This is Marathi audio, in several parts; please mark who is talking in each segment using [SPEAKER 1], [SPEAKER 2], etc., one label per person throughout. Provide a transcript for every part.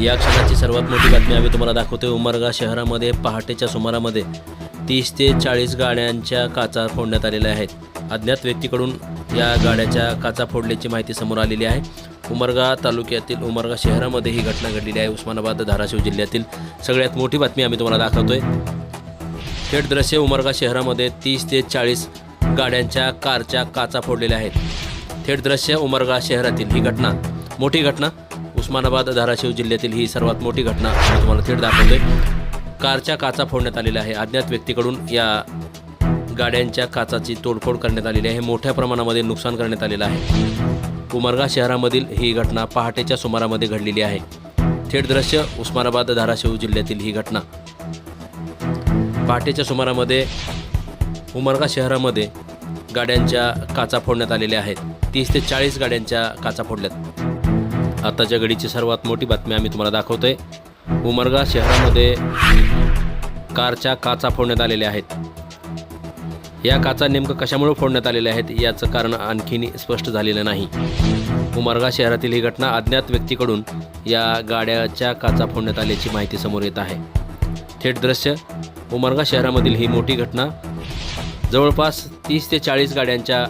[SPEAKER 1] या क्षणाची सर्वात मोठी बातमी आम्ही तुम्हाला दाखवतो उमरगा शहरामध्ये पहाटेच्या सुमारामध्ये तीस ते चाळीस गाड्यांच्या काचा फोडण्यात आलेल्या आहेत. अज्ञात व्यक्तीकडून या गाड्याच्या काचा फोडल्याची माहिती समोर आलेली आहे. उमरगा तालुक्यातील उमरगा शहरामध्ये ही घटना घडलेली आहे. उस्मानाबाद धाराशिव जिल्ह्यातील सगळ्यात मोठी बातमी आम्ही तुम्हाला दाखवतोय. थेट दृश्य उमरगा शहरामध्ये तीस ते चाळीस गाड्यांच्या कारच्या काचा फोडलेल्या आहेत. थेट दृश्य उमरगा शहरातील ही घटना. मोठी घटना. उस्मानाबाद धाराशिव जिल्ह्यातील ही सर्वात मोठी घटना तुम्हाला थेट दाखवतोय कारच्या काचा फोडण्यात आलेल्या आहे. अज्ञात व्यक्तीकडून या गाड्यांच्या काचाची तोडफोड करण्यात आलेली आहे. मोठ्या प्रमाणामध्ये नुकसान करण्यात आलेलं आहे. उमरगा शहरामधील ही घटना पहाटेच्या सुमारामध्ये घडलेली आहे. थेट दृश्य उस्मानाबाद धाराशिव जिल्ह्यातील ही घटना. पहाटेच्या सुमारामध्ये उमरगा शहरामध्ये गाड्यांच्या काचा फोडण्यात आलेल्या आहेत. तीस ते चाळीस गाड्यांच्या काचा फोडल्यात. आताच्या घडीची सर्वात मोठी बातमी आम्ही तुम्हाला दाखवतोय. उमरगा शहरामध्ये कारच्या काचा फोडण्यात आलेल्या आहेत. या काचा नेमकं कशामुळे फोडण्यात आलेल्या आहेत याचं कारण आणखीन स्पष्ट झालेलं नाही. उमरगा शहरातील ही घटना अज्ञात व्यक्तीकडून या गाड्याच्या काचा फोडण्यात आल्याची माहिती समोर येत आहे. थेट दृश्य उमरगा शहरामधील ही मोठी घटना. जवळपास तीस ते चाळीस गाड्यांच्या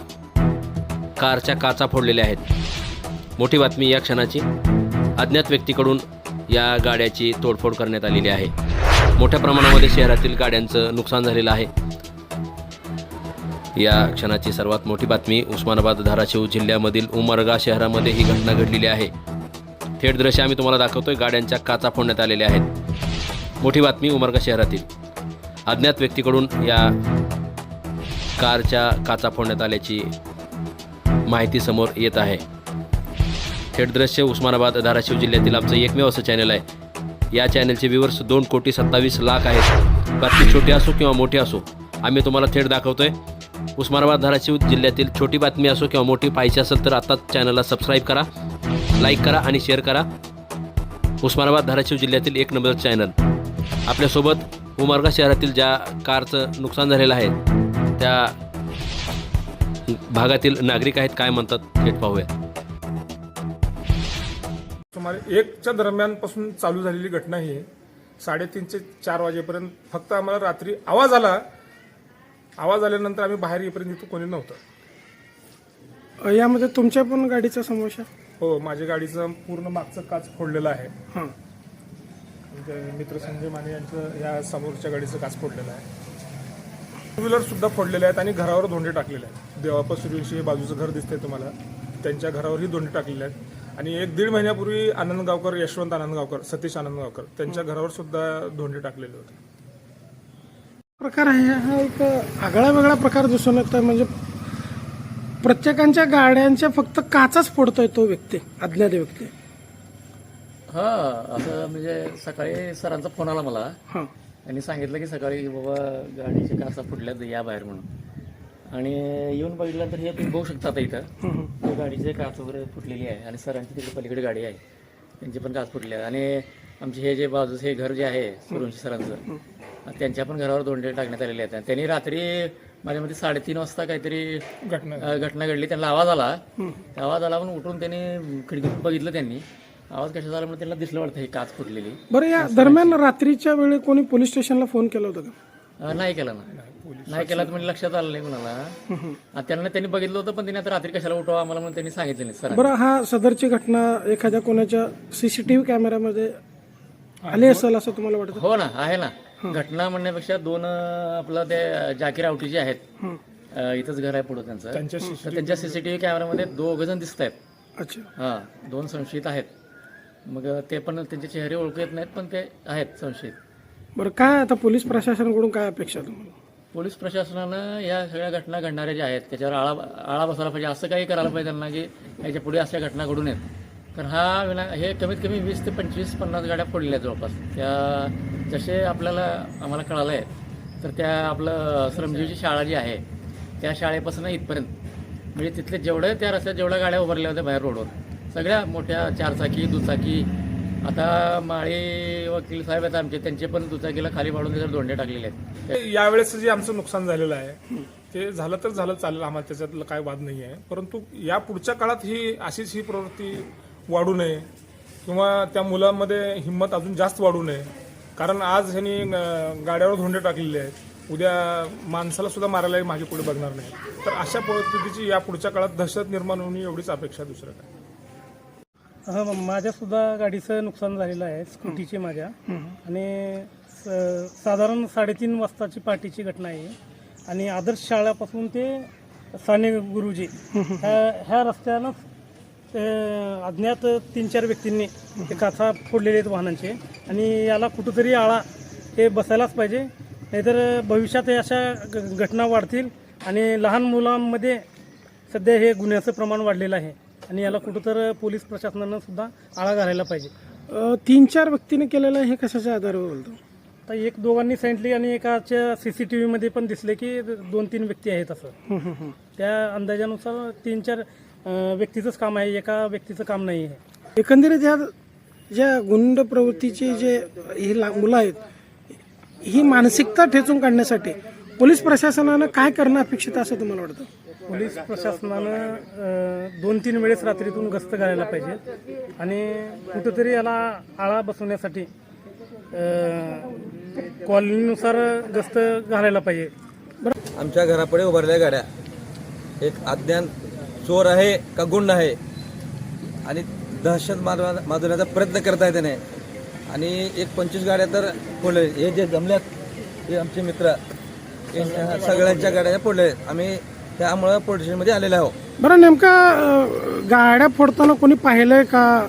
[SPEAKER 1] कारच्या काचा फोडलेल्या आहेत. मोठी बातमी या क्षणाची. अज्ञात व्यक्तीकडून या गाड्याची तोडफोड करण्यात आलेली आहे. मोठ्या प्रमाणामध्ये शहरातील गाड्यांचं नुकसान झालेलं आहे. या क्षणाची सर्वात मोठी बातमी उस्मानाबाद धाराशिव जिल्ह्यामधील उमरगा शहरामध्ये ही घटना घडलेली आहे. थेट दृश्य आम्ही तुम्हाला दाखवतोय. गाड्यांच्या काचा फोडण्यात आलेल्या आहेत. मोठी बातमी उमरगा शहरातील. अज्ञात व्यक्तीकडून या कारच्या काचा फोडण्यात आल्याची माहिती समोर येत आहे. दृश्य उस्मानाबाद धाराशिव जिल्ह्यातील आमचं एकमेव असं चॅनल आहे. या चॅनलचे व्ह्यूवर्स दोन कोटी सत्तावीस लाख आहेत. बातमी छोटी असो किंवा मोठी असो आम्ही तुम्हाला थेट दाखवतोय. उस्मानाबाद धाराशिव जिल्ह्यातील छोटी बातमी असो किंवा मोठी पाहिजे असेल तर आत्ताच चॅनलला सबस्क्राईब करा लाईक करा आणि शेअर करा. उस्मानाबाद धाराशिव जिल्ह्यातील एक नंबर चॅनल. आपल्यासोबत उमरगा शहरातील ज्या कारचं नुकसान झालेलं आहे त्या भागातील नागरिक आहेत काय म्हणतात थेट पाहूया.
[SPEAKER 2] सुमारे एकच्या दरम्यानपासून चालू झालेली घटना ही आहे. साडेतीन ते चार वाजेपर्यंत फक्त आम्हाला रात्री आवाज आला. आवाज आल्यानंतर आम्ही बाहेर येईपर्यंत इथं कोणी नव्हतं.
[SPEAKER 3] यामध्ये तुमच्या पण गाडीचा समावेश
[SPEAKER 2] हो माझ्या गाडीचं पूर्ण मागचं काच फोडलेलं आहे.
[SPEAKER 3] हां.
[SPEAKER 2] मित्र संजय माने यांचं या समोरच्या गाडीचं काच फोडलेलं आहे. टू व्हीलर सुद्धा फोडलेले आहेत आणि घरावर धोंडे टाकलेले आहेत. देवापा सूर्यवंशी हे बाजूचं घर दिसतंय तुम्हाला. त्यांच्या घरावरही धोंडे टाकलेले आहेत. आणि एक दीड महिन्यापूर्वी आनंद गावकर यशवंत आनंद गावकर सतीश आनंद गावकर त्यांच्या घरावर सुद्धा धोंडे टाकलेले होते.
[SPEAKER 3] प्रकार आहे हा एक आगळा वेगळा प्रकार दिसून येतो आहे म्हणजे प्रत्येकांच्या गाड्यांच्या फक्त काचाच फोडतोय तो व्यक्ती अज्ञात व्यक्ती.
[SPEAKER 4] हा असं म्हणजे सकाळी सरांचा फोन आला मला.
[SPEAKER 3] हां.
[SPEAKER 4] त्यांनी सांगितलं की सकाळी बाबा गाडीच्या काचा फुटल्यात या बाहेर म्हणून. आणि येऊन बघितल्यानंतर हे तुम्ही बघू शकता आता इथं. गाडीची काच वगैरे फुटलेली आहे आणि सरांची तिकडे पलीकडे गाडी आहे. त्यांची पण काच फुटली आहे. आणि आमचे हे जे बाजूचं हे घर जे आहे सुरवंशी सरांचं त्यांच्या पण घरावर दोंडे टाकण्यात आलेले आहेत. त्यांनी रात्री माझ्या मध्ये साडेतीन वाजता काहीतरी
[SPEAKER 2] घटना
[SPEAKER 4] घटना घडली. त्यांना आवाज आला. आवाज आला पण उठून त्यांनी खिडकीतून बघितलं त्यांनी. आवाज कशाचा आला म्हणून त्यांना दिसलं वाटतं ही काच फुटलेली.
[SPEAKER 3] बरं या दरम्यान रात्रीच्या वेळी कोणी पोलीस स्टेशनला फोन केला होता का?
[SPEAKER 4] नाही केला ना. नाही केला म्हणजे लक्षात आलं नाही कुणाला. त्यांना त्यांनी बघितलं होतं पण त्यांनी आता रात्री कशाला उठवा आम्हाला म्हणून त्यांनी सांगितलं नाही सर
[SPEAKER 3] बरं हा सदरची घटना एखाद्या कोणाच्या सीसीटीव्ही कॅमेऱ्यामध्ये आली असेल असं तुम्हाला वाटतं?
[SPEAKER 4] हो ना आहे ना. घटना म्हणण्यापेक्षा दोन आपलं ते जाकीर आवटी जे आहेत इथंच घर आहे पुढं त्यांचं.
[SPEAKER 2] त्यांच्या
[SPEAKER 4] तर त्यांच्या सीसीटीव्ही कॅमेऱ्यामध्ये दोघ जण दिसत आहेत.
[SPEAKER 3] अच्छा.
[SPEAKER 4] हा दोन संशयित आहेत. मग ते पण त्यांचे चेहरे ओळखू येत नाहीत पण ते आहेत संशयित.
[SPEAKER 3] बरं काय आता पोलीस प्रशासनाकडून काय अपेक्षा तुम्हाला?
[SPEAKER 4] पोलीस प्रशासनानं या सगळ्या घटना घडणाऱ्या ज्या आहेत त्याच्यावर आळा आळा बसायला पाहिजे. असं काही करायला पाहिजे त्यांना की याच्यापुढे अशा घटना घडू नयेत. कारण हा विना हे कमीत कमी वीस ते पंचवीस पन्नास गाड्या फोडलेल्या आहेत जवळपास. त्या जसे आपल्याला आम्हाला कळालं आहे तर त्या आपलं श्रमजीवीची शाळा जी आहे त्या शाळेपासून इथपर्यंत. म्हणजे तिथले जेवढे त्या रस्त्यात जेवढ्या गाड्या उभारल्या होत्या बाहेर रोडवर सगळ्या मोठ्या चारचाकी दुचाकी आता माळे वकील साहेब आहेत आमचे त्यांचे पण दुचाकीला खाली पाडून त्याच्यावर दोंडे टाकलेले आहेत.
[SPEAKER 2] यावेळेस जे आमचं नुकसान झालेलं आहे ते झालं तर झालं चालेल आम्हाला त्याच्यातलं काय वाद नाही आहे परंतु या पुढच्या काळात ही अशीच ही प्रवृत्ती वाढू नये किंवा त्या मुलांमध्ये हिंमत अजून जास्त वाढू नये. कारण आज ह्यांनी गाड्यावर धोंडे टाकलेले आहेत. उद्या माणसाला सुद्धा मारायला मागे पुढे बघणार नाही तर अशा परिस्थितीची या पुढच्या काळात दहशत निर्माण होणे एवढीच अपेक्षा दुसरं काय?
[SPEAKER 5] हा माझ्या सुद्धा गाडीचं नुकसान झालेलं आहे स्कूटीचे माझ्या. आणि स- साधारण साडेतीन वाजताची पार्टीची घटना आहे आणि आदर्श शाळापासून ते साने गुरुजी ह्या ह्या रस्त्यानं ते अज्ञात तीन चार व्यक्तींनी ते काचा फोडलेले आहेत वाहनांचे. आणि याला कुठंतरी आळा हे बसायलाच पाहिजे. नाहीतर भविष्यात हे अशा ग- घटना वाढतील. आणि लहान मुलांमध्ये सध्या हे गुन्ह्याचं प्रमाण वाढलेलं आहे. आणि याला कुठं तर पोलीस प्रशासनानं सुद्धा आळा घालायला पाहिजे.
[SPEAKER 3] अ, तीन चार व्यक्तीने केलेलं हे कशाच्या आधारावर बोलतो?
[SPEAKER 5] तर एक दोघांनी सांगितले आणि एकाच्या सी सी टी व्हीमध्ये पण दिसले की दोन तीन व्यक्ती आहेत असं. त्या अंदाजानुसार तीन चार अं, व्यक्तीचंच काम आहे एका व्यक्तीचं काम नाही आहे.
[SPEAKER 3] एकंदरीत या ज्या गुंड प्रवृत्तीची जे ही ला- मुलं आहेत ही मानसिकता ठेचून काढण्यासाठी पोलीस प्रशासनानं काय करणं अपेक्षित आहे असं तुम्हाला वाटतं?
[SPEAKER 5] पोलीस प्रशासनानं दोन तीन वेळेस रात्रीतून गस्त घालायला पाहिजे. आणि कुठंतरी याला आळा बसवण्यासाठी कॉलनीनुसार गस्त घालायला पाहिजे.
[SPEAKER 6] आमच्या घरापुढे उभारल्या गाड्या. एक अज्ञान चोर आहे का गुंड आहे? आणि दहशत माजवा माजवण्याचा प्रयत्न करत आहे त्याने. आणि एक पंचवीस गाड्या तर फोडले हे जे जमल्यात हे आमचे मित्र सगळ्यांच्या गाड्या फोडले आहेत. आम्ही त्यामुळं पोलीस स्टेशनमध्ये आलेलो आहोत.
[SPEAKER 3] बरं नेमका अ, गाड्या फोडताना कोणी पाहिलंय का?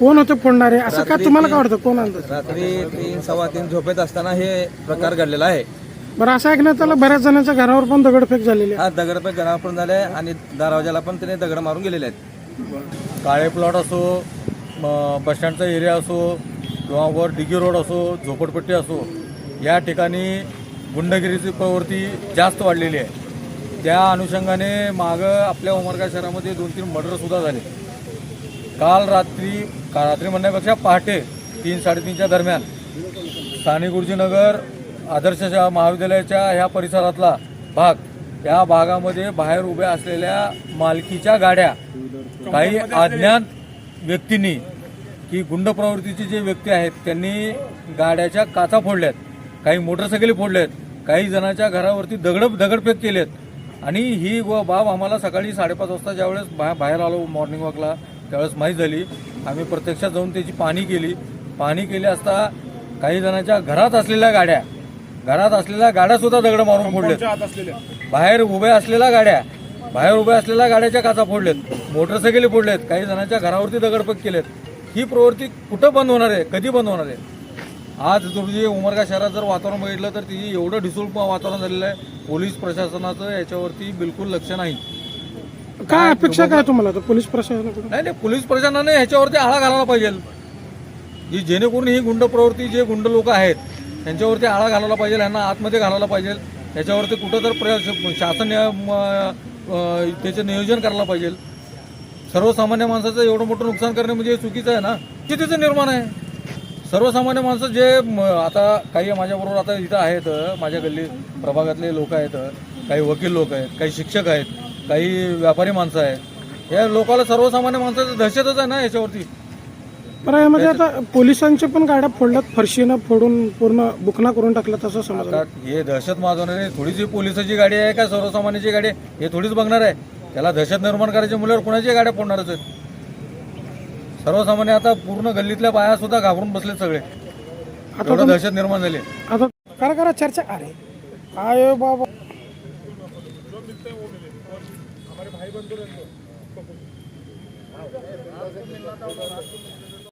[SPEAKER 3] कोण होते फोडणारे? असं काय
[SPEAKER 6] रात्री
[SPEAKER 3] तुम्हाला काय वाटतं? कोण अंदाज
[SPEAKER 6] रात्री तीन सव्वा तीन झोपेत असताना हे प्रकार घडलेला आहे.
[SPEAKER 3] बरं असं ऐकण्यात आलं बऱ्याच जणांच्या घरावर पण दगडफेक झालेली आहे.
[SPEAKER 6] हा दगडपैक घरावर पण झाले आणि दरवाजाला पण त्याने दगड मारून गेलेले आहेत.
[SPEAKER 7] काळे प्लॉट असो म- बसस्टँडचा एरिया असो किंवा वर डिगी रोड असो झोपडपट्टी असो या ठिकाणी गुंडगिरीची प्रवृत्ती जास्त वाढलेली आहे. त्या अनुषंगाने मागं आपल्या उमरगा शहरामध्ये दोन तीन मर्डरसुद्धा झाले. काल रात्री का रात्री म्हणण्यापेक्षा पहाटे तीन साडेतीनच्या दरम्यान साने गुरुजीनगर आदर्श महाविद्यालयाच्या ह्या परिसरातला भाग या भागामध्ये बाहेर उभ्या असलेल्या मालकीच्या गाड्या काही अज्ञात व्यक्तींनी की गुंड प्रवृत्तीचे जे व्यक्ती आहेत त्यांनी गाड्याच्या काचा फोडल्यात काही मोटरसायकली फोडल्यात काही जणांच्या घरावरती दगड दगडफेक केलेत. आणि ही व बाब आम्हाला सकाळी साडेपाच वाजता ज्यावेळेस बा बाहेर आलो मॉर्निंग वॉकला त्यावेळेस माहीत झाली. आम्ही प्रत्यक्षात जाऊन त्याची पाहणी केली. पाहणी केली असता काही जणांच्या घरात असलेल्या गाड्या घरात असलेल्या गाड्या सुद्धा दगड मारून फोडलेत.
[SPEAKER 2] असलेल्या.
[SPEAKER 7] बाहेर उभ्या असलेल्या गाड्या बाहेर उभ्या असलेल्या गाड्याच्या काचा फोडलेत. मोटरसायकली फोडलेत. काही जणांच्या घरावरती दगडफेक केलेत. ही प्रवृत्ती कुठं बंद होणार आहे? कधी बंद होणार आहे? आज तुम्ही उमरगा शहरात जर वातावरण बघितलं तर तिथे एवढं ढिसूळ वातावरण झालेलं आहे. पोलीस प्रशासनाचं याच्यावरती बिलकुल लक्ष नाही.
[SPEAKER 3] काय अपेक्षा काय तुम्हाला? आता पोलीस प्रशासनाकडून?
[SPEAKER 7] नाही नाही पोलीस प्रशासनाने ह्याच्यावरती आळा घालायला पाहिजे. जी जेणेकरून ही गुंड प्रवृत्ती जे गुंड लोक आहेत त्यांच्यावरती आळा घालायला पाहिजे यांना आतमध्ये घालायला पाहिजे. याच्यावरती कुठं तर प्र शासन त्याचं नियोजन करायला पाहिजे. सर्वसामान्य माणसाचं एवढं मोठं नुकसान करणे म्हणजे चुकीचं आहे ना? ते त्याचं निर्माण आहे. सर्वसामान्य माणसं जे आता काही माझ्याबरोबर आता इथं आहेत माझ्या गल्ली प्रभागातले लोक आहेत काही वकील लोक आहेत काही शिक्षक आहेत काही व्यापारी माणसं आहेत. या लोकांना सर्वसामान्य माणसाचं दहशतच आहे ना याच्यावरती?
[SPEAKER 3] बरं यामध्ये आता पोलिसांच्या पण गाड्या फोडल्यात फरशीनं फोडून पूर्ण बुकना करून टाकलं तसं समजा
[SPEAKER 7] आता हे दहशत माजवणारे थोडीच ही पोलिसाची गाडी आहे का सर्वसामान्याची गाडी आहे? हे थोडीच बघणार आहे. त्याला दहशत निर्माण करायच्या मुलावर कुणाची गाड्या फोडणारच आहेत? सर्वसामान्य आता पूर्ण गल्लीतल्या बाया सुद्धा घाबरून बसलेत सगळे. एवढं दहशत निर्माण झाली
[SPEAKER 3] आता करा करा चर्चा. अरे काय बाबा.